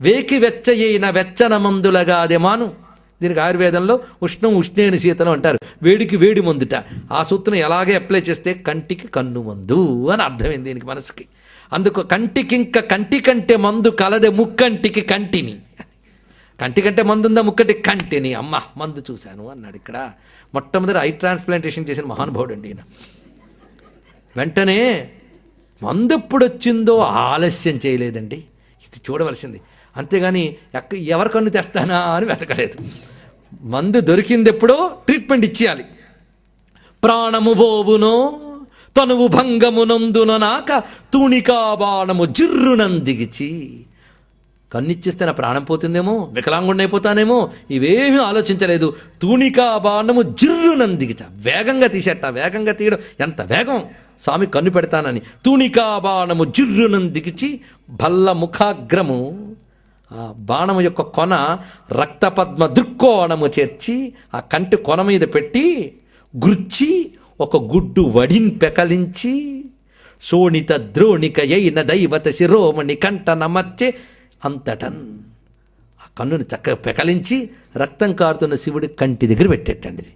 వేకి వెచ్చయైన వెచ్చన మందులగాదెమాను దీనికి ఆయుర్వేదంలో ఉష్ణం ఉష్ణేని శీతలం అంటారు. వేడికి వేడి మందుట. ఆ సూత్రం ఎలాగే అప్లై చేస్తే కంటికి కన్ను మందు అని అర్థమైంది దీనికి మనసుకి. అందుకు కంటికింక కంటి కంటే మందు కలదే ముక్కంటికి కంటిని. కంటి కంటే మందు ఉందా ముక్కటి? కంటిని. అమ్మ మందు చూశాను అన్నాడు ఇక్కడ. మొట్టమొదటి ఐ ట్రాన్స్ప్లాంటేషన్ చేసిన మహానుభావుడు అండి ఈయన. వెంటనే మందు ఎప్పుడు వచ్చిందో ఆలస్యం చేయలేదండి. ఇది చూడవలసింది. అంతేగాని ఎక్క ఎవరి కన్ను తెస్తానా అని వెతకలేదు. మందు దొరికింది ఎప్పుడో ట్రీట్మెంట్ ఇచ్చేయాలి. ప్రాణము బోవునో తనువు భంగమునందున నాక తూణికా బాణము జిర్రునందిగిచి కన్నిచ్చిస్తే నా ప్రాణం పోతుందేమో వికలాంగుడిని అయిపోతానేమో ఇవేమీ ఆలోచించలేదు. తూణికా బాణము జిర్రునందిగిచ వేగంగా తీసేట వేగంగా తీయడం ఎంత వేగం? స్వామి కన్ను పెడతానని. తూణికా బాణము జిర్రునందిగిచి భల్ల ముఖాగ్రము ఆ బాణము యొక్క కొన రక్తపద్మ దృక్కోణము చేర్చి ఆ కంటి కొన మీద పెట్టి గుర్చి ఒక గుడ్డు వడిని పెకలించి శోణిత ద్రోణిక అయిన దైవత శిరోమణి కంట నమచ్చే అంతటన్. ఆ కన్నుని చక్కగా పెకలించి రక్తం కారుతున్న శివుడి కంటి దగ్గర పెట్టేటండి ఇది.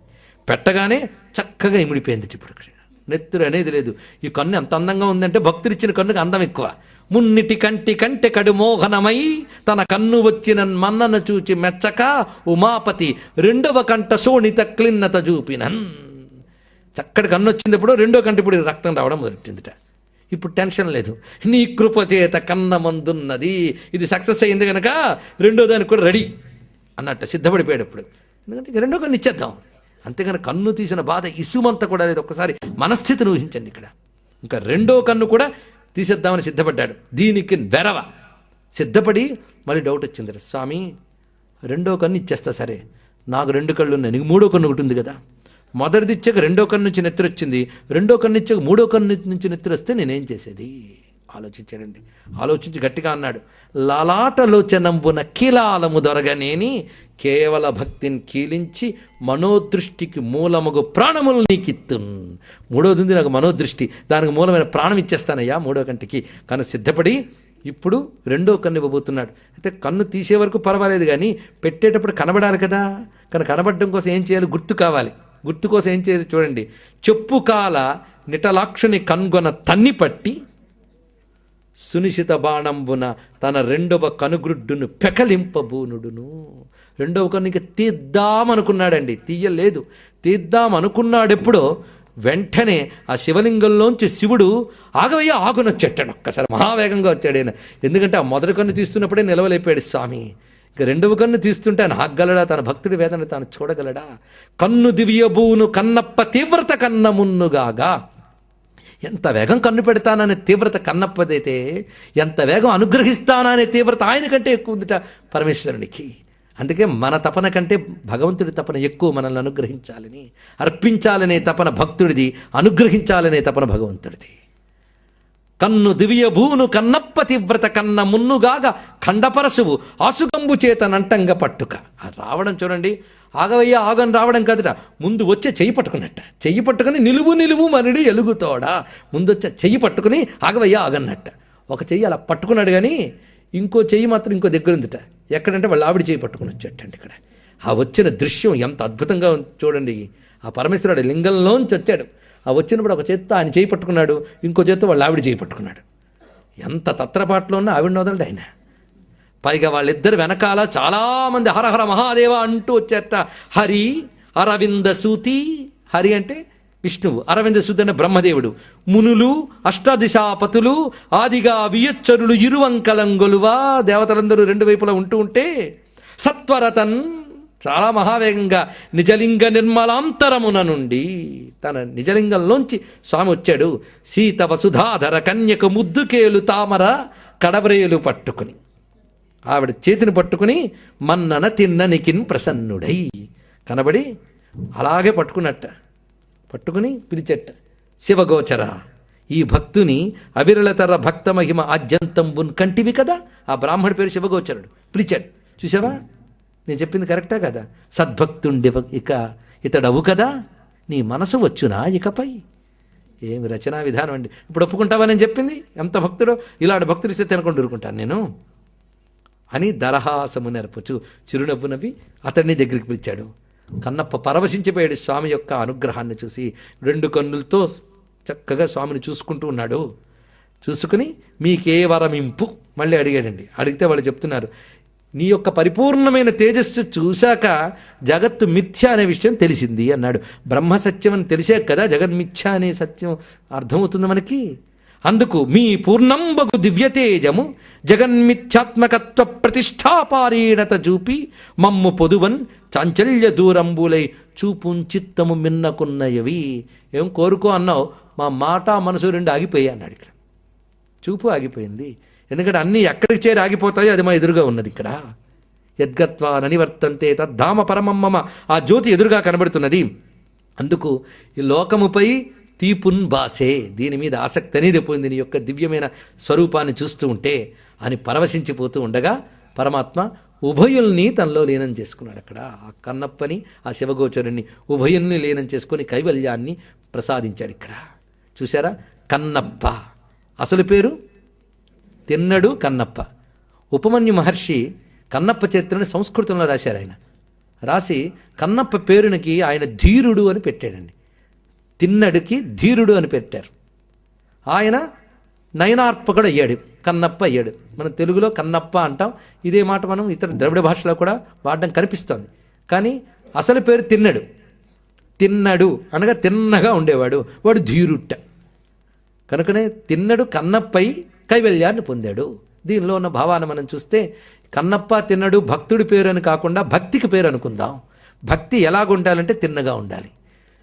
పెట్టగానే చక్కగా ఇమిడిపోయింది ఇప్పుడు ఇక్కడ నెత్తురు అనేది లేదు. ఈ కన్ను ఎంత అందంగా ఉందంటే భక్తులు ఇచ్చిన కన్నుకి అందం ఎక్కువ. మున్నిటి కంటి కంటె కడు మోహనమై తన కన్ను వచ్చిన మన్నను చూచి మెచ్చక ఉమాపతి రెండవ కంట శోణిత క్లిన్నత చూపినన్. చక్కటి కన్ను వచ్చినప్పుడు రెండో కంటి ఇప్పుడు రక్తం రావడం మొదలెట్టిందిట. ఇప్పుడు టెన్షన్ లేదు. నీ కృపచేత కన్న మందున్నది. ఇది సక్సెస్ అయింది కనుక రెండో దానికి కూడా రెడీ అన్నట్టు సిద్ధపడిపోయాడు ఇప్పుడు. ఎందుకంటే ఇక రెండో కన్ను ఇచ్చేద్దాం. అంతేగాని కన్ను తీసిన బాధ ఇసుమంతా కూడా లేదు. ఒక్కసారి మనస్థితిని ఊహించండి ఇక్కడ. ఇంకా రెండో కన్ను కూడా తీసేద్దామని సిద్ధపడ్డాడు. దీనికి వెరవ. సిద్ధపడి మళ్ళీ డౌట్ వచ్చింది స్వామి రెండో కన్ను ఇచ్చేస్తా సరే. నాకు రెండు కళ్ళు ఉన్నాయి. నీకు మూడో కన్ను ఒకటి ఉంది కదా. మొదటిది ఇచ్చాక రెండో కన్ను నుంచి నెత్తురు వచ్చింది రెండో కన్ను ఇచ్చాక మూడో కన్ను నుంచి నెత్తురు వస్తే నేనేం చేసేది? ఆలోచించాడండి ఆలోచించి గట్టిగా అన్నాడు లలాటలోచనంబున కీలాలము దొరగనేని కేవల భక్తిని కీలించి మనోదృష్టికి మూలముగు ప్రాణములు నీకిత్తు మూడోది ఉంది నాకు మనోదృష్టి దానికి మూలమైన ప్రాణం ఇచ్చేస్తానయ్యా మూడో కంటికి. కానీ సిద్ధపడి ఇప్పుడు రెండో కన్ను ఇవ్వబోతున్నాడు. అయితే కన్ను తీసే వరకు పర్వాలేదు కానీ పెట్టేటప్పుడు కనబడాలి కదా. కానీ కనబడడం కోసం ఏం చేయాలి? గుర్తు కావాలి. గుర్తు కోసం ఏం చేయాలి చూడండి. చెప్పు కాల నిటలాక్షుని కనుగొన తన్ని పట్టి సునిశిత బాణంబున తన రెండవ కనుగ్రుడ్డును పెకలింపబూనుడును. రెండవ కన్నుకి తీద్దామనుకున్నాడండి తీయలేదు. తీద్దామనుకున్నాడు ఎప్పుడో వెంటనే ఆ శివలింగంలోంచి శివుడు ఆగవయ్య ఆగునొచ్చెట్టాడు ఒక్కసారి. మహావేగంగా వచ్చాడు ఆయన ఎందుకంటే ఆ మొదటి కన్ను తీస్తున్నప్పుడే నిలవలేపాడు స్వామి. ఇక రెండవ కన్ను తీస్తుంటే ఆయన ఆగలడా తన భక్తుడి వేదన తాను చూడగలడా? కన్ను దివ్యబూను కన్నప్ప తీవ్రత కన్నమున్నుగాగా ఎంత వేగం కన్ను పెడతాననే తీవ్రత కన్నప్పదైతే ఎంత వేగం అనుగ్రహిస్తాననే తీవ్రత ఆయన కంటే ఎక్కువ ఉందిట పరమేశ్వరునికి. అందుకే మన తపన కంటే భగవంతుడి తపన ఎక్కువ మనల్ని అనుగ్రహించాలని అర్పించాలనే తపన భక్తుడిది అనుగ్రహించాలనే తపన భగవంతుడిది. కన్ను దివ్యభూను కన్నప్ప తీవ్రత కన్న మున్నుగాగా ఖండపరశువు ఆసుగంబు చేత నంటంగా పట్టుక. రావడం చూడండి ఆగవయ్య ఆగని రావడం కాదుట ముందు వచ్చే చెయ్యి పట్టుకున్నట్ట. చెయ్యి పట్టుకుని నిలువు నిలువు మనడి ఎలుగుతోడా. ముందు వచ్చే చెయ్యి పట్టుకుని ఆగవయ్య ఆగన్నట్ట. ఒక చెయ్యి అలా పట్టుకున్నాడు కానీ ఇంకో చెయ్యి మాత్రం ఇంకో దగ్గర ఉందిట ఎక్కడంటే వాళ్ళు ఆవిడ చెయ్యి పట్టుకుని వచ్చేటండి ఇక్కడ. ఆ వచ్చిన దృశ్యం ఎంత అద్భుతంగా ఉంది చూడండి. ఆ పరమేశ్వరుడు లింగంలోంచి వచ్చాడు. ఆ వచ్చినప్పుడు ఒక చేత్తో ఆయన చేయి పట్టుకున్నాడు. ఇంకో చేత్తో వాళ్ళు ఆవిడ చేయి పట్టుకున్నాడు. ఎంత తత్రపాట్లో ఉన్న ఆవిడ వదలడు ఆయన. పైగా వాళ్ళిద్దరు వెనకాల చాలామంది హరహర మహాదేవ అంటూ వచ్చేట. హరి అరవింద సూతి. హరి అంటే విష్ణువు అరవింద సూతి అంటే బ్రహ్మదేవుడు. మునులు అష్టదిశాపతులు ఆదిగా వియచ్చరులు ఇరువంకలంగొలువా దేవతలందరూ రెండు వైపులా ఉంటూ ఉంటే సత్వరతన్ చాలా మహావేగంగా నిజలింగ నిర్మలాంతరమున నుండి తన నిజలింగంలోంచి స్వామి వచ్చాడు. సీత వసుధాధర కన్యక ముద్దుకేలు తామర కడవరేలు పట్టుకుని. ఆవిడ చేతిని పట్టుకుని మన్నన తిన్ననికిన్ ప్రసన్నుడై కనబడి అలాగే పట్టుకున్నట్ట. పట్టుకుని పిలిచెట్ట. శివగోచర ఈ భక్తుని అవిరళతర భక్త మహిమ ఆద్యంతంబున్ కంటివి కదా? ఆ బ్రాహ్మడి పేరు శివగోచరుడు. పిలిచాడు. చూసావా నేను చెప్పింది కరెక్టా కదా? సద్భక్తుండి ఇక ఇతడవు కదా? నీ మనసు వచ్చునా ఇకపై? ఏమి రచనా విధానం అండి. ఇప్పుడు ఒప్పుకుంటావా నేను చెప్పింది? ఎంత భక్తుడో? ఇలాంటి భక్తులు ఇస్తే తినకుండా ఊరుకుంటాను నేను. అని దరహాసము నెరపుచు చిరునవ్వు నవ్వి అతన్ని దగ్గరికి పిలిచాడు. కన్నప్ప పరవశించిపోయాడు స్వామి యొక్క అనుగ్రహాన్ని చూసి రెండు కన్నులతో చక్కగా స్వామిని చూసుకుంటూ ఉన్నాడు. చూసుకుని మీకే వరమింపు మళ్ళీ అడిగాడండి. అడిగితే వాళ్ళు చెప్తున్నారు నీ యొక్క పరిపూర్ణమైన తేజస్సు చూశాక జగత్తు మిథ్య అనే విషయం తెలిసింది అన్నాడు. బ్రహ్మ సత్యం అని తెలిసే కదా జగన్మిథ్య అనే సత్యం అర్థమవుతుంది మనకి? అందుకు మీ పూర్ణంబగు దివ్యతేజము జగన్మిథ్యాత్మకత్వ ప్రతిష్టాపారీణత చూపి మమ్ము పొదువన్ చాంచల్య దూరంబులై చూపుం చిత్తము మిన్నకున్నయవి. ఏం కోరుకో అన్నావు? మా మాట మనసు రెండు ఆగిపోయాయి అన్నాడు ఇక్కడ. చూపు ఆగిపోయింది. ఎందుకంటే అన్నీ ఎక్కడికి చేరి ఆగిపోతాయో అది మా ఎదురుగా ఉన్నది ఇక్కడ. యద్గత్వా ననివర్తంతే తద్ధామ పరమమ్మమ ఆ జ్యోతి ఎదురుగా కనబడుతున్నది. అందుకు ఈ లోకముపై తీపున్ బాసే దీని మీద ఆసక్తి అనేది పోయింది. నీ యొక్క దివ్యమైన స్వరూపాన్ని చూస్తూ ఉంటే అని పరవశించిపోతూ ఉండగా పరమాత్మ ఉభయుల్ని తనలో లీనం చేసుకున్నాడు అక్కడ. ఆ కన్నప్పని ఆ శివగోచరుని ఉభయుల్ని లీనం చేసుకుని కైవల్యాన్ని ప్రసాదించాడు ఇక్కడ. చూసారా కన్నప్ప. అసలు పేరు? తిన్నడు కన్నప్ప. ఉపమన్యు మహర్షి కన్నప్ప చరిత్రని సంస్కృతంలో రాశారు ఆయన. రాసి కన్నప్ప పేరునికి ఆయన ధీరుడు అని పెట్టాడండి. తిన్నడికి ధీరుడు అని పెట్టారు. ఆయన నయనార్పకుడు అయ్యాడు కన్నప్ప అయ్యాడు. మనం తెలుగులో కన్నప్ప అంటాం. ఇదే మాట మనం ఇతర ద్రవిడ భాషలో కూడా వాడడం కనిపిస్తోంది. కానీ అసలు పేరు తిన్నడు. తిన్నడు అనగా తిన్నగా ఉండేవాడు. వాడు ధీరుట్ట. కనుకనే తిన్నడు కన్నప్పై కైవల్యాన్ని పొందాడు. దీనిలో ఉన్న భావాన్ని మనం చూస్తే కన్నప్ప తిన్నడు భక్తుడి పేరు అని కాకుండా భక్తికి పేరు అనుకుందాం. భక్తి ఎలాగుండాలంటే తిన్నగా ఉండాలి.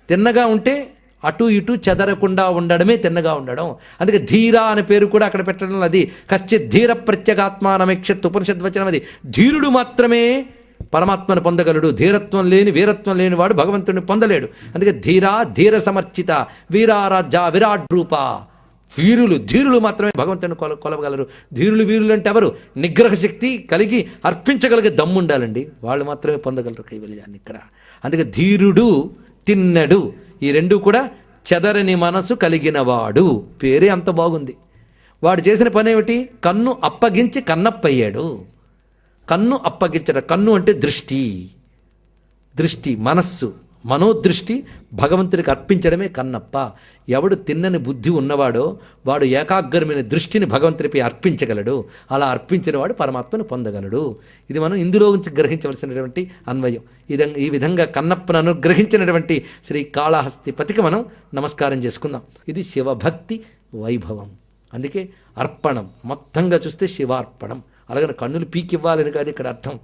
తిన్నగా ఉంటే అటు ఇటు చెదరకుండా ఉండడమే తిన్నగా ఉండడం. అందుకే ధీర అనే పేరు కూడా అక్కడ పెట్టడం అది. కశ్చిత్ ధీర ప్రత్యేగాత్మానమేక్షత్ ఉపనిషద్వచనం అది. ధీరుడు మాత్రమే పరమాత్మను పొందగలడు. ధీరత్వం లేని వీరత్వం లేని వాడు భగవంతుడిని పొందలేడు. అందుకే ధీరా ధీర సమర్చిత వీరారాజ విరాట్ రూప వీరులు ధీరులు మాత్రమే భగవంతుని కొల కొలవగలరు. ధీరులు వీరులు అంటే ఎవరు? నిగ్రహ శక్తి కలిగి అర్పించగలిగే దమ్ముండాలండి. వాళ్ళు మాత్రమే పొందగలరు కైవల్యాన్ని ఇక్కడ. అందుకే ధీరుడు తిన్నడు. ఈ రెండు కూడా చెదరని మనసు కలిగినవాడు. పేరే అంత బాగుంది. వాడు చేసిన పని ఏమిటి కన్ను అప్పగించి కన్నప్పయ్యాడు. కన్ను అప్పగించడం కన్ను అంటే దృష్టి. దృష్టి మనస్సు. మనోదృష్టి భగవంతుడికి అర్పించడమే కన్నప్ప. ఎవడు తిన్నని బుద్ధి ఉన్నవాడో వాడు ఏకాగ్రమైన దృష్టిని భగవంతుడిపై అర్పించగలడు. అలా అర్పించిన వాడు పరమాత్మను పొందగలడు. ఇది మనం ఇందులో నుంచి గ్రహించవలసినటువంటి అన్వయం. ఇద ఈ విధంగా కన్నప్పను అనుగ్రహించినటువంటి శ్రీ కాళహస్తిపతికి మనం నమస్కారం చేసుకుందాం. ఇది శివభక్తి వైభవం. అందుకే అర్పణం. మొత్తంగా చూస్తే శివార్పణం. అలాగని కన్నులు పీకివ్వాలని కాదు ఇక్కడ అర్థం.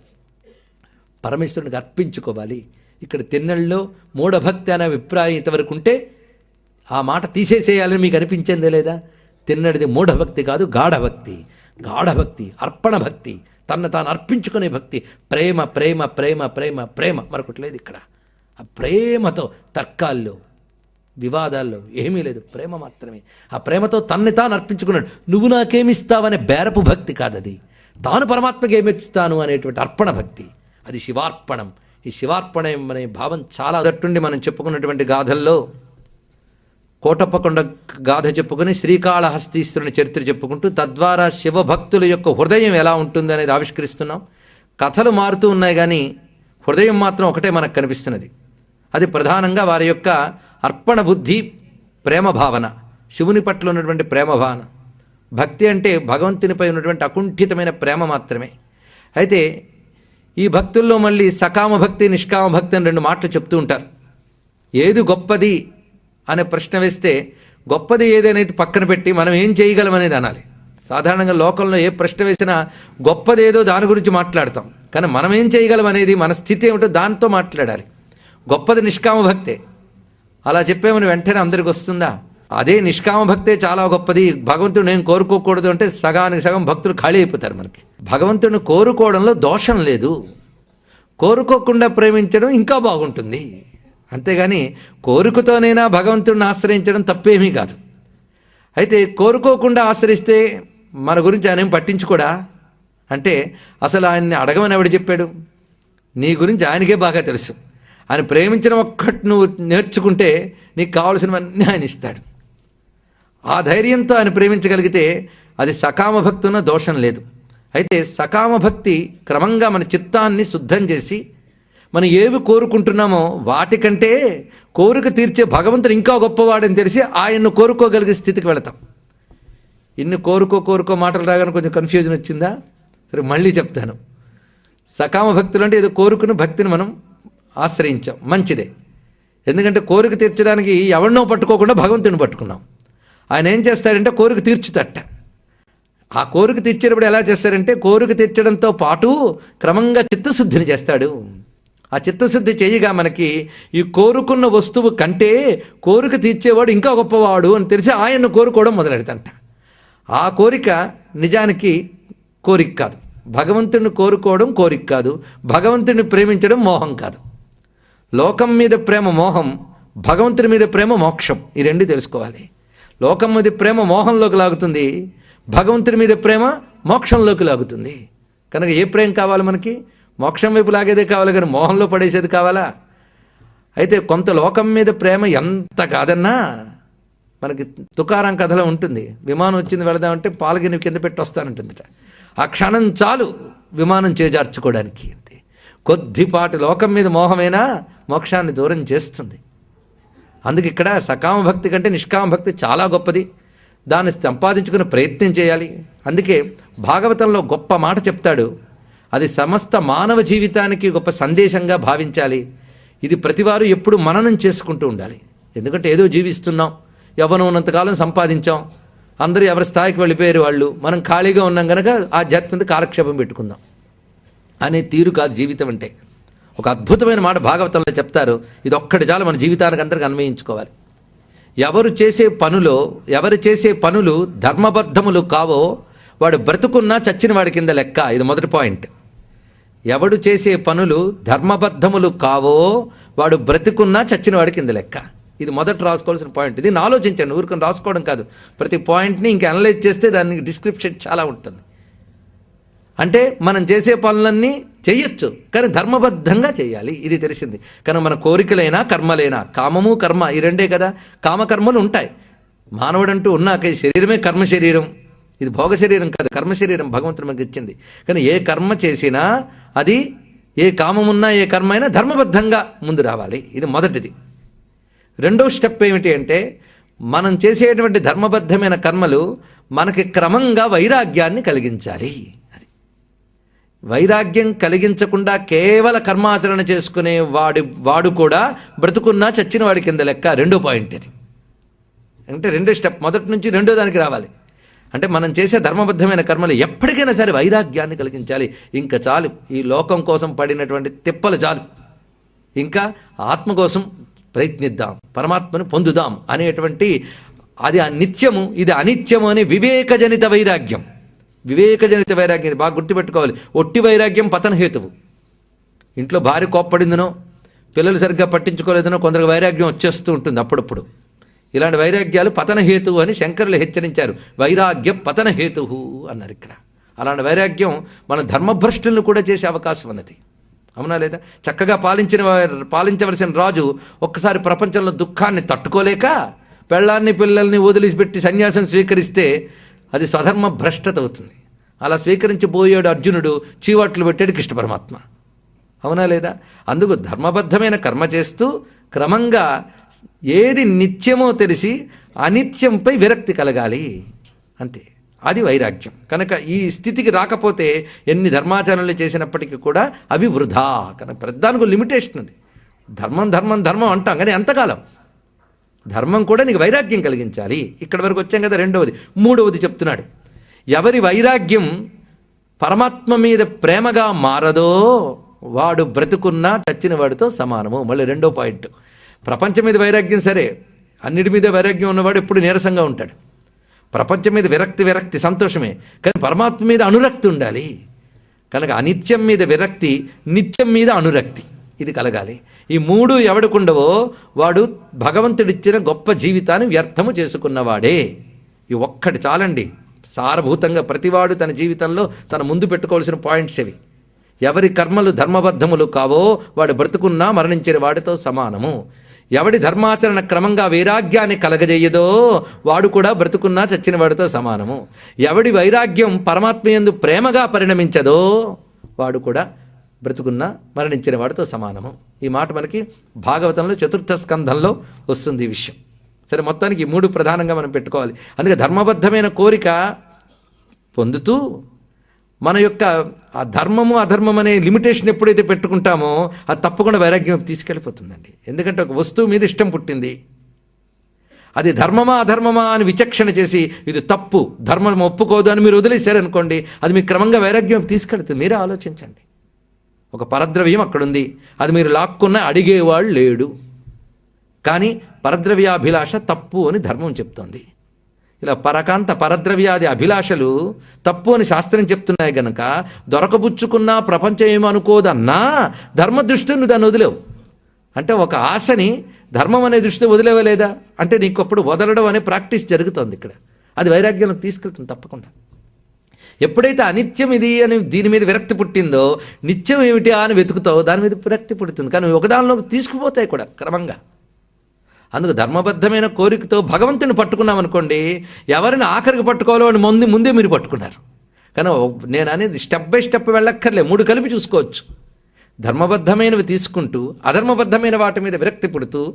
పరమేశ్వరునికి అర్పించుకోవాలి. ఇక్కడ తిన్నెళ్ళలో మూఢభక్తి అనే అభిప్రాయం ఇంతవరకు ఉంటే ఆ మాట తీసేసేయాలని మీకు అనిపించిందే లేదా? తిన్నడిది మూఢభక్తి కాదు గాఢభక్తి. గాఢభక్తి అర్పణ భక్తి. తన తాను అర్పించుకునే భక్తి. ప్రేమ ప్రేమ ప్రేమ ప్రేమ ప్రేమ. మరొకటి లేదు ఇక్కడ. ఆ ప్రేమతో తర్కాల్లో వివాదాల్లో ఏమీ లేదు. ప్రేమ మాత్రమే. ఆ ప్రేమతో తన్ని తాను అర్పించుకున్నాడు. నువ్వు నాకేమిస్తావనే బేరపు భక్తి కాదది. తాను పరమాత్మకి ఏమిస్తాను అనేటువంటి అర్పణ భక్తి. అది శివార్పణం. ఈ శివార్పణయం అనే భావం చాలా దట్టుండి మనం చెప్పుకున్నటువంటి గాథల్లో కోటప్పకొండ గాథ చెప్పుకుని శ్రీకాళహస్తీశ్వరుని చరిత్ర చెప్పుకుంటూ తద్వారా శివభక్తుల యొక్క హృదయం ఎలా ఉంటుంది అనేది ఆవిష్కరిస్తున్నాం. కథలు మారుతూ ఉన్నాయి కానీ హృదయం మాత్రం ఒకటే మనకు కనిపిస్తున్నది. అది ప్రధానంగా వారి యొక్క అర్పణ బుద్ధి ప్రేమ భావన శివుని పట్ల ఉన్నటువంటి ప్రేమ భావన. భక్తి అంటే భగవంతునిపై ఉన్నటువంటి అకుంఠితమైన ప్రేమ మాత్రమే. అయితే ఈ భక్తుల్లో మళ్ళీ సకామ భక్తి నిష్కామ భక్తి అని రెండు మాటలు చెప్తూ ఉంటారు. ఏది గొప్పది అనే ప్రశ్న వేస్తే గొప్పది ఏదనేది పక్కన పెట్టి మనం ఏం చేయగలం అనేది అనాలి. సాధారణంగా లోకంలో ఏ ప్రశ్న వేసినా గొప్పది ఏదో దాని గురించి మాట్లాడతాం. కానీ మనం ఏం చేయగలం అనేది మన స్థితి ఏమిటో దాంతో మాట్లాడాలి. గొప్పది నిష్కామ భక్తే. అలా చెప్పేమని వెంటనే అందరికి వస్తుందా? అదే నిష్కామ భక్తే చాలా గొప్పది. భగవంతుడు నేను కోరుకోకూడదు అంటే సగానికి సగం భక్తులు ఖాళీ అయిపోతారు మనకి. భగవంతుడిని కోరుకోవడంలో దోషం లేదు. కోరుకోకుండా ప్రేమించడం ఇంకా బాగుంటుంది. అంతేగాని కోరికతోనైనా భగవంతుడిని ఆశ్రయించడం తప్పేమీ కాదు. అయితే కోరుకోకుండా ఆశ్రయిస్తే మన గురించి ఆయన పట్టించుకోడా? అంటే అసలు ఆయన్ని అడగమని ఎవడు చెప్పాడు? నీ గురించి ఆయనకే బాగా తెలుసు. ఆయన ప్రేమించడం ఒక్కటి నువ్వు నేర్చుకుంటే నీకు కావలసినవన్నీ ఆయన ఇస్తాడు. ఆ ధైర్యంతో ఆయన ప్రేమించగలిగితే అది సకామ భక్తున్న దోషం లేదు. అయితే సకామ భక్తి క్రమంగా మన చిత్తాన్ని శుద్ధం చేసి మనం ఏవి కోరుకుంటున్నామో వాటికంటే కోరిక తీర్చే భగవంతుడు ఇంకా గొప్పవాడని తెలిసి ఆయన్ను కోరుకోగలిగే స్థితికి వెళతాం. ఇన్ని కోరుకో కోరుకో మాటలు రాగానే కొంచెం కన్ఫ్యూజన్ వచ్చిందా? సరే మళ్ళీ చెప్తాను. సకామ భక్తులు అంటే ఏదో కోరుకున్న భక్తిని మనం ఆశ్రయించాం. మంచిదే. ఎందుకంటే కోరిక తీర్చడానికి ఎవరినో పట్టుకోకుండా భగవంతుని పట్టుకున్నాం. ఆయన ఏం చేస్తాడంటే కోరిక తీర్చుతట. ఆ కోరిక తీర్చేటప్పుడు ఎలా చేస్తారంటే కోరిక తీర్చడంతో పాటు క్రమంగా చిత్తశుద్ధిని చేస్తాడు. ఆ చిత్తశుద్ధి చేయగా మనకి ఈ కోరుకున్న వస్తువు కంటే కోరిక తీర్చేవాడు ఇంకా గొప్పవాడు అని తెలిసి ఆయన్ను కోరుకోవడం మొదలెడతంట. ఆ కోరిక నిజానికి కోరిక కాదు. భగవంతుడిని కోరుకోవడం కోరిక కాదు. భగవంతుడిని ప్రేమించడం మోహం కాదు. లోకం మీద ప్రేమ మోహం భగవంతుడి మీద ప్రేమ మోక్షం. ఈ రెండు తెలుసుకోవాలి. లోకం మీద ప్రేమ మోహంలోకి లాగుతుంది. భగవంతుడి మీద ప్రేమ మోక్షంలోకి లాగుతుంది. కనుక ఏ ప్రేమ కావాలి మనకి? మోక్షం వైపు లాగేదే కావాలి కానీ మోహంలో పడేసేది కావాలా? అయితే కొంత లోకం మీద ప్రేమ ఎంత కాదన్నా మనకి తుకారం కథలో ఉంటుంది. విమానం వచ్చింది వెళదామంటే పాలగిని కింద పెట్టి వస్తానంటుందిట. ఆ క్షణం చాలు విమానం చేజార్చుకోవడానికి అంతే. కొద్దిపాటి లోకం మీద మోహమైనా? మోక్షాన్ని దూరం చేస్తుంది. అందుకే ఇక్కడ సకామ భక్తి కంటే నిష్కామ భక్తి చాలా గొప్పది. దాన్ని సంపాదించుకునే ప్రయత్నం చేయాలి. అందుకే భాగవతంలో గొప్ప మాట చెప్తాడు. అది సమస్త మానవ జీవితానికి గొప్ప సందేశంగా భావించాలి. ఇది ప్రతివారు ఎప్పుడు మననం చేసుకుంటూ ఉండాలి. ఎందుకంటే ఏదో జీవిస్తున్నాం యవ్వనం ఉన్నంతకాలం సంపాదించాం అందరూ ఎవరి స్థాయికి వెళ్ళిపోయారు వాళ్ళు మనం ఖాళీగా ఉన్నాం కనుక ఆధ్యాత్మిక కాలక్షేపం పెట్టుకుందాం. అనే తీరు కాదు జీవితం అంటే. ఒక అద్భుతమైన మాట భాగవతంలో చెప్తారు. ఇది ఒక్కటి చాలు మన జీవితానికి అందరికి అన్వయించుకోవాలి. ఎవరు చేసే పనులో ఎవరు చేసే పనులు ధర్మబద్ధములు కావో వాడు బ్రతుకున్నా చచ్చిన వాడి కింద లెక్క. ఇది మొదటి పాయింట్. ఎవడు చేసే పనులు ధర్మబద్ధములు కావో వాడు బ్రతుకున్నా చచ్చిన వాడి కింద లెక్క. ఇది మొదట రాసుకోవాల్సిన పాయింట్. ఇది ఆలోచించండి ఊరుకొని రాసుకోవడం కాదు. ప్రతి పాయింట్ని ఇంకా అనలైజ్ చేస్తే దానికి డిస్క్రిప్షన్ చాలా ఉంటుంది. అంటే మనం చేసే పనులన్నీ చేయొచ్చు కానీ ధర్మబద్ధంగా చేయాలి ఇది తెలిసింది. కానీ మన కోరికలైనా కర్మలైనా కామము కర్మ ఈ రెండే కదా. కామకర్మలు ఉంటాయి. మానవుడంటూ ఉన్నాక ఈ శరీరమే కర్మ శరీరం. ఇది భోగ శరీరం కాదు కర్మ శరీరం భగవంతుడు మనకి ఇచ్చింది. కానీ ఏ కర్మ చేసినా అది ఏ కామమున్నా ఏ కర్మ అయినా ధర్మబద్ధంగా ముందు రావాలి. ఇది మొదటిది. రెండో స్టెప్ ఏమిటి అంటే మనం చేసేటువంటి ధర్మబద్ధమైన కర్మలు మనకి క్రమంగా వైరాగ్యాన్ని కలిగించాలి. వైరాగ్యం కలిగించకుండా కేవల కర్మాచరణ చేసుకునే వాడి వాడు కూడా బ్రతుకున్నా చచ్చిన వాడి కింద లెక్క రెండో పాయింట్ ఇది. అంటే రెండో స్టెప్ మొదటి నుంచి రెండో దానికి రావాలి. అంటే మనం చేసే ధర్మబద్ధమైన కర్మలు ఎప్పటికైనా సరే వైరాగ్యాన్ని కలిగించాలి. ఇంకా చాలు. ఈ లోకం కోసం పడినటువంటి తిప్పలు చాలు. ఇంకా ఆత్మ కోసం ప్రయత్నిద్దాం. పరమాత్మను పొందుదాం అనేటువంటి అది నిత్యము ఇది అనిత్యము అనే వివేకజనిత వైరాగ్యం. వివేకజనిత వైరాగ్యం ఇది. బాగా గుర్తుపెట్టుకోవాలి. ఒట్టి వైరాగ్యం పతన హేతువు. ఇంట్లో భార్య కోప్పడిందనో పిల్లలు సరిగ్గా పట్టించుకోలేదనో కొందరికి వైరాగ్యం వచ్చేస్తూ ఉంటుంది అప్పుడప్పుడు. ఇలాంటి వైరాగ్యాలు పతన హేతువు అని శంకరులు హెచ్చరించారు. వైరాగ్యం పతన హేతువు అన్నారు ఇక్కడ. అలాంటి వైరాగ్యం మన ధర్మభ్రష్టులను కూడా చేసే అవకాశం ఉన్నది అవునా లేదా? చక్కగా పాలించిన పాలించవలసిన రాజు ఒక్కసారి ప్రపంచంలో దుఃఖాన్ని తట్టుకోలేక పెళ్ళాన్ని పిల్లల్ని వదిలిపెట్టి సన్యాసం స్వీకరిస్తే అది స్వధర్మ భ్రష్టత అవుతుంది. అలా స్వీకరించబోయాడు అర్జునుడు చీవాట్లు పెట్టాడు కృష్ణ పరమాత్మ. అవునా లేదా? అందుకు ధర్మబద్ధమైన కర్మ చేస్తూ క్రమంగా ఏది నిత్యమో తెలిసి అనిత్యంపై విరక్తి కలగాలి. అంతే. అది వైరాగ్యం. కనుక ఈ స్థితికి రాకపోతే ఎన్ని ధర్మాచరణలు చేసినప్పటికీ కూడా అవి వృధా. కనుక ప్రధానికి లిమిటేషన్ ఉంది. ధర్మం ధర్మం ధర్మం అంటాం. కానీ ఎంతకాలం ధర్మం కూడా నీకు వైరాగ్యం కలిగించాలి. ఇక్కడ వరకు వచ్చాం కదా రెండవది. మూడవది చెప్తున్నాడు. ఎవరి వైరాగ్యం పరమాత్మ మీద ప్రేమగా మారదో వాడు బ్రతుకున్నా చచ్చిన వాడితో సమానము. మళ్ళీ రెండో పాయింట్. ప్రపంచం మీద వైరాగ్యం సరే అన్నిటి మీద వైరాగ్యం ఉన్నవాడు ఎప్పుడు నీరసంగా ఉంటాడు. ప్రపంచం మీద విరక్తి విరక్తి సంతోషమే. కానీ పరమాత్మ మీద అనురక్తి ఉండాలి. కనుక అనిత్యం మీద విరక్తి నిత్యం మీద అనురక్తి. ఇది కలగాలి. ఈ మూడు ఎవడుకుండవో వాడు భగవంతుడిచ్చిన గొప్ప జీవితాన్ని వ్యర్థము చేసుకున్నవాడే. ఈ ఒక్కటి చాలండి. సారభూతంగా ప్రతివాడు తన జీవితంలో తన ముందు పెట్టుకోవాల్సిన పాయింట్స్ ఇవి. ఎవరి కర్మలు ధర్మబద్ధములు కావో వాడు బ్రతుకున్నా మరణించిన వాడితో సమానము. ఎవడి ధర్మాచరణ క్రమంగా వైరాగ్యాన్ని కలగజేయదో వాడు కూడా బ్రతుకున్నా చచ్చిన వాడితో సమానము. ఎవడి వైరాగ్యం పరమాత్మయందు ప్రేమగా పరిణమించదో వాడు కూడా బ్రతుకున్నా మరణించిన వాడితో సమానము. ఈ మాట మనకి భాగవతంలో చతుర్థ స్కంధంలో వస్తుంది ఈ విషయం. సరే మొత్తానికి ఈ మూడు ప్రధానంగా మనం పెట్టుకోవాలి. అందుకే ధర్మబద్ధమైన కోరిక పొందుతూ మన యొక్క ఆ ధర్మము అధర్మం అనే లిమిటేషన్ ఎప్పుడైతే పెట్టుకుంటామో అది తప్పకుండా వైరాగ్యం తీసుకెళ్ళిపోతుందండి. ఎందుకంటే ఒక వస్తువు మీద ఇష్టం పుట్టింది. అది ధర్మమా అధర్మమా అని విచక్షణ చేసి ఇది తప్పు ధర్మం ఒప్పుకోదు అని మీరు వదిలేశారనుకోండి అది మీ క్రమంగా వైరాగ్యం తీసుకెళ్తుంది. మీరే ఆలోచించండి. ఒక పరద్రవ్యం అక్కడుంది. అది మీరు లాక్కున్న అడిగేవాళ్ళు లేడు. కానీ పరద్రవ్యాభిలాష తప్పు అని ధర్మం చెప్తోంది. ఇలా పరకాంత పరద్రవ్యాది అభిలాషలు తప్పు అని శాస్త్రం చెప్తున్నాయి గనక దొరకబుచ్చుకున్నా ప్రపంచం ఏమనుకోదన్నా ధర్మదృష్టి నువ్వు దాన్ని వదిలేవు. అంటే ఒక ఆశని ధర్మం అనే దృష్టి వదిలేవలేదా? అంటే నీకు అప్పుడు వదలడం అనే ప్రాక్టీస్ జరుగుతోంది ఇక్కడ. అది వైరాగ్యంలోకి తీసుకెళ్తుంది తప్పకుండా. ఎప్పుడైతే అనిత్యం ఇది అని దీని మీద విరక్తి పుట్టిందో నిత్యం ఏమిటి అని వెతుకుతావు దాని మీద విరక్తి పుడుతుంది. కానీ ఒకదానిలోకి తీసుకుపోతాయి కూడా క్రమంగా. అందుకు ధర్మబద్ధమైన కోరికతో భగవంతుని పట్టుకున్నామనుకోండి ఎవరిని ఆఖరికి పట్టుకోవాలో అని ముందు ముందే మీరు పట్టుకున్నారు. కానీ నేను అనేది స్టెప్ బై స్టెప్ వెళ్ళక్కర్లే మూడు కలిపి చూసుకోవచ్చు. ధర్మబద్ధమైనవి తీసుకుంటూ అధర్మబద్ధమైన వాటి మీద విరక్తి పుడుతూ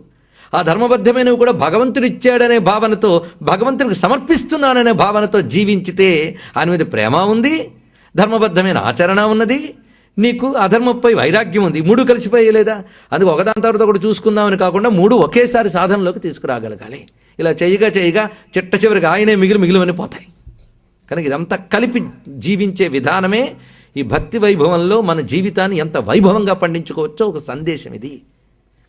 ఆ ధర్మబద్ధమైనవి కూడా భగవంతుడిచ్చాడనే భావనతో భగవంతునికి సమర్పిస్తున్నాననే భావనతో జీవించితే ఆయన మీద ప్రేమ ఉంది ధర్మబద్ధమైన ఆచరణ ఉన్నది నీకు అధర్మపై వైరాగ్యం ఉంది మూడు కలిసిపోయలేదా? అందుకు ఒకదాని తర్వాత ఒకటి చూసుకుందామని కాకుండా మూడు ఒకేసారి సాధనలోకి తీసుకురాగలగాలి. ఇలా చేయగా చేయగా చిట్ట చివరికి ఆయనే మిగిలి మిగిలివని పోతాయి. కనుక ఇదంతా కలిపి జీవించే విధానమే ఈ భక్తి వైభవంలో మన జీవితాన్ని ఎంత వైభవంగా పండించుకోవచ్చో ఒక సందేశం ఇది.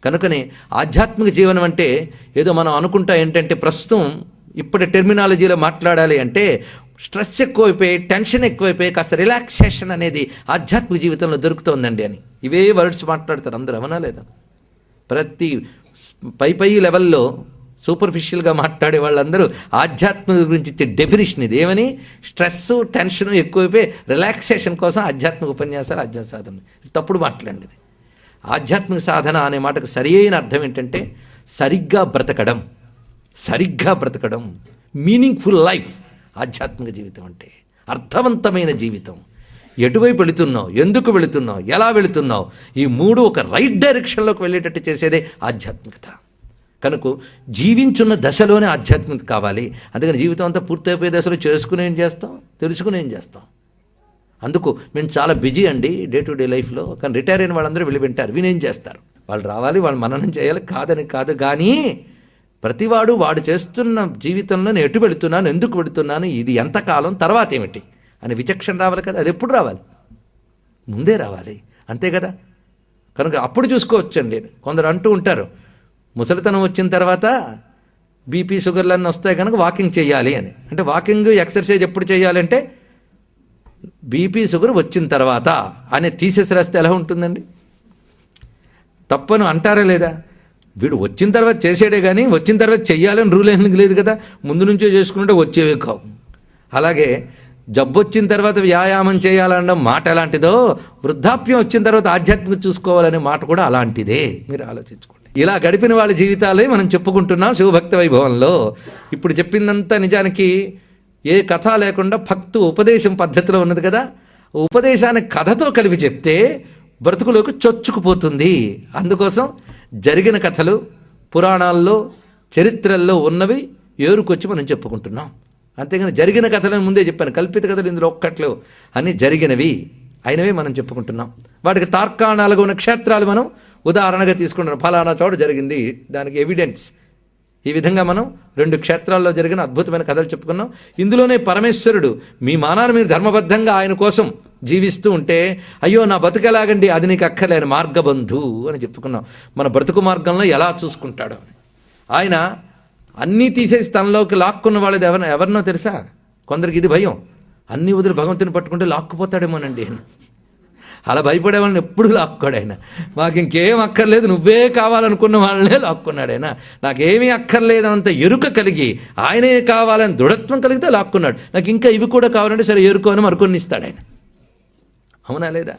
కనుకనే ఆధ్యాత్మిక జీవనం అంటే ఏదో మనం అనుకుంటా ఏంటంటే ప్రస్తుతం ఇప్పటి టెర్మినాలజీలో మాట్లాడాలి అంటే స్ట్రెస్ ఎక్కువైపోయి టెన్షన్ ఎక్కువైపోయి కాస్త రిలాక్సేషన్ అనేది ఆధ్యాత్మిక జీవితంలో దొరుకుతోందండి అని. ఇవే వర్డ్స్ మాట్లాడతారు. అందరూ అవనా లేదా? ప్రతి పై పై లెవెల్లో సూపర్ఫిషియల్గా మాట్లాడే వాళ్ళందరూ ఆధ్యాత్మిక గురించి ఇచ్చే డెఫినేషన్ ఇది. ఏమని? స్ట్రెస్ టెన్షన్ ఎక్కువైపోయి రిలాక్సేషన్ కోసం ఆధ్యాత్మిక ఉపన్యాసాలు ఆధ్యాత్మిక సాధన తప్పుడు మాట్లాడేది ఆధ్యాత్మిక సాధన అనే మాటకు సరి అయిన అర్థం ఏంటంటే సరిగ్గా బ్రతకడం. సరిగ్గా బ్రతకడం. Meaningful life. ఆధ్యాత్మిక జీవితం అంటే అర్థవంతమైన జీవితం. ఎటువైపు వెళుతున్నావు? ఎందుకు వెళుతున్నావు? ఎలా వెళుతున్నావు? ఈ మూడు ఒక రైట్ డైరెక్షన్లోకి వెళ్ళేటట్టు చేసేదే ఆధ్యాత్మికత. కనుక జీవించున్న దశలోనే ఆధ్యాత్మికత కావాలి. అందుకని జీవితం అంతా పూర్తయిపోయే దశలో చేసుకుని ఏం చేస్తాం? తెలుసుకుని ఏం చేస్తాం? అందుకు మేము చాలా బిజీ అండి డే టు డే లైఫ్లో. కానీ రిటైర్ అయిన వాళ్ళందరూ వెళ్ళి వింటారు వినేం చేస్తారు. వాళ్ళు రావాలి వాళ్ళు మననం చేయాలి కాదని కాదు. కానీ ప్రతివాడు వాడు చేస్తున్న జీవితంలో నేను ఎటు వెళుతున్నాను ఎందుకు వెళుతున్నాను ఇది ఎంతకాలం తర్వాత ఏమిటి అని విచక్షణ రావాలి కదా అది ఎప్పుడు రావాలి? ముందే రావాలి. అంతే కదా? కనుక అప్పుడు చూసుకోవచ్చండి. కొందరు అంటూ ఉంటారు ముసలితనం వచ్చిన తర్వాత బీపీ షుగర్లన్నీ వస్తాయి కనుక వాకింగ్ చేయాలి అని. అంటే వాకింగ్ ఎక్సర్సైజ్ ఎప్పుడు చేయాలంటే బీపీ షుగర్ వచ్చిన తర్వాత అని తీసేసి రాస్తే ఎలా ఉంటుందండి? తప్పను అంటారా లేదా? వీడు వచ్చిన తర్వాత చేసాడే కానీ వచ్చిన తర్వాత చెయ్యాలని రూల్ ఏం లేదు కదా? ముందు నుంచే చేసుకుంటే వచ్చేవి కావు. అలాగే జబ్బు వచ్చిన తర్వాత వ్యాయామం చేయాలన్న మాట ఎలాంటిదో వృద్ధాప్యం వచ్చిన తర్వాత ఆధ్యాత్మిక చూసుకోవాలనే మాట కూడా అలాంటిదే. మీరు ఆలోచించుకోండి. ఇలా గడిపిన వాళ్ళ జీవితాలే మనం చెప్పుకుంటున్నాం శివభక్త వైభవంలో. ఇప్పుడు చెప్పిందంతా నిజానికి ఏ కథ లేకుండా భక్తు ఉపదేశం పద్ధతిలో ఉన్నది కదా? ఉపదేశాన్ని కథతో కలిపి చెప్తే బ్రతుకులోకి చొచ్చుకుపోతుంది. అందుకోసం జరిగిన కథలు పురాణాల్లో చరిత్రల్లో ఉన్నవి ఏరుకొచ్చి మనం చెప్పుకుంటున్నాం. అంతేగాని జరిగిన కథలను ముందే చెప్పాను. కల్పిత కథలు ఇందులో ఒక్కట్లు అన్నీ జరిగినవి అయినవి మనం చెప్పుకుంటున్నాం. వాటికి తార్కాణాలుగా ఉన్న క్షేత్రాలు మనం ఉదాహరణగా తీసుకుంటున్నాం. ఫలానా చోట జరిగింది. దానికి ఎవిడెన్స్ ఈ విధంగా మనం రెండు క్షేత్రాల్లో జరిగిన అద్భుతమైన కథలు చెప్పుకున్నాం. ఇందులోనే పరమేశ్వరుడు మీ మానాన్ని మీరు ధర్మబద్ధంగా ఆయన కోసం జీవిస్తూ ఉంటే అయ్యో నా బతుకెలాగండి అది నీకు అక్కర్లేని మార్గబంధు అని చెప్పుకున్నాం. మన బ్రతుకు మార్గంలో ఎలా చూసుకుంటాడో. ఆయన అన్నీ తీసేసి తనలోకి లాక్కున్న వాళ్ళది ఎవరి ఎవరినో తెలుసా? కొందరికి ఇది భయం. అన్నీ వదిలి భగవంతుని పట్టుకుంటే లాక్కుపోతాడేమోనండి. అని అలా భయపడే వాళ్ళని ఎప్పుడు లాక్కోడు ఆయన మాకు ఇంకేం అక్కర్లేదు నువ్వే కావాలనుకున్న వాళ్ళనే లాక్కున్నాడు ఆయన. నాకేమీ అక్కర్లేదు అంత ఎరుక కలిగి ఆయనే కావాలని దృఢత్వం కలిగితే లాక్కున్నాడు. నాకు ఇంకా ఇవి కూడా కావాలంటే సరే ఎరుకోని మరికొన్ని ఇస్తాడు ఆయన. అవునా లేదా?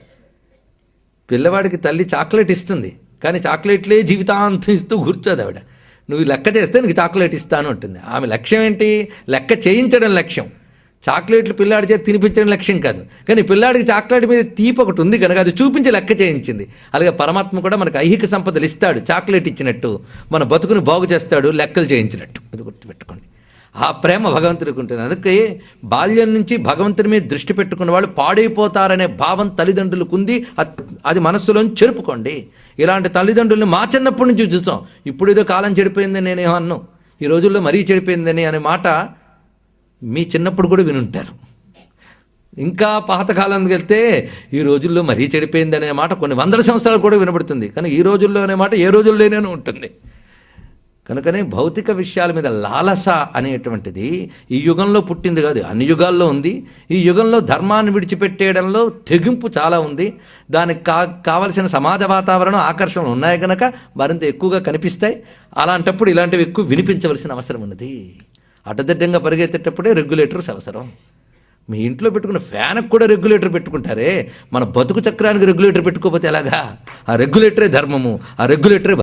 పిల్లవాడికి తల్లి చాక్లెట్ ఇస్తుంది కానీ చాక్లెట్లే జీవితాంతం ఇస్తూ కూర్చోదు ఆవిడ. నువ్వు లెక్క చేస్తే నీకు చాక్లెట్ ఇస్తాను ఉంటుంది ఆమె లక్ష్యం ఏంటి? లెక్క చేయించడం లక్ష్యం. చాక్లెట్లు పిల్లాడి చేతి తినిపించడం లక్ష్యం కాదు. కానీ పిల్లాడికి చాక్లెట్ మీద తీపి ఒకటి ఉంది కనుక అది చూపించి లెక్క చేయించింది. అలాగే పరమాత్మ కూడా మనకు ఐహిక సంపదలు ఇస్తాడు. చాక్లెట్ ఇచ్చినట్టు మన బతుకుని బాగు చేస్తాడు లెక్కలు చేయించినట్టు. అది గుర్తుపెట్టుకోండి. ఆ ప్రేమ భగవంతుడికి ఉంటుంది. అందుకే బాల్యం నుంచి భగవంతుని మీద దృష్టి పెట్టుకున్న వాళ్ళు పాడైపోతారనే భావం తల్లిదండ్రులకు ఉంది అది మనస్సులోని చెరుపుకోండి. ఇలాంటి తల్లిదండ్రుల్ని మా చిన్నప్పటి నుంచి చూసాం. ఇప్పుడు ఏదో కాలం చెడిపోయిందని నేనేమో ఈ రోజుల్లో మరీ చెడిపోయిందని అనే మాట మీ చిన్నప్పుడు కూడా వినుంటారు. ఇంకా పాతకాలానికి వెళ్తే ఈ రోజుల్లో మరీ చెడిపోయింది అనే మాట కొన్ని వందల సంవత్సరాలు కూడా వినబడుతుంది. కానీ ఈ రోజుల్లో అనే మాట ఏ రోజుల్లోనే ఉంటుంది. కనుకనే భౌతిక విషయాల మీద లాలస అనేటువంటిది ఈ యుగంలో పుట్టింది కాదు అన్ని యుగాల్లో ఉంది. ఈ యుగంలో ధర్మాన్ని విడిచిపెట్టేయడంలో తెగింపు చాలా ఉంది. దానికి కా కావలసిన సమాజ వాతావరణం ఆకర్షణలు ఉన్నాయి కనుక మరింత ఎక్కువగా కనిపిస్తాయి. అలాంటప్పుడు ఇలాంటివి ఎక్కువ వినిపించవలసిన అవసరం ఉన్నది. అడ్డదిడ్డంగా పరిగెత్తేటప్పుడే రెగ్యులేటర్స్ అవసరం. మీ ఇంట్లో పెట్టుకున్న ఫ్యాన్కి కూడా రెగ్యులేటర్ పెట్టుకుంటారే. మన బతుకు చక్రానికి రెగ్యులేటర్ పెట్టుకోకపోతే ఎలాగా? ఆ రెగ్యులేటరే ధర్మము ఆ రెగ్యులేటరే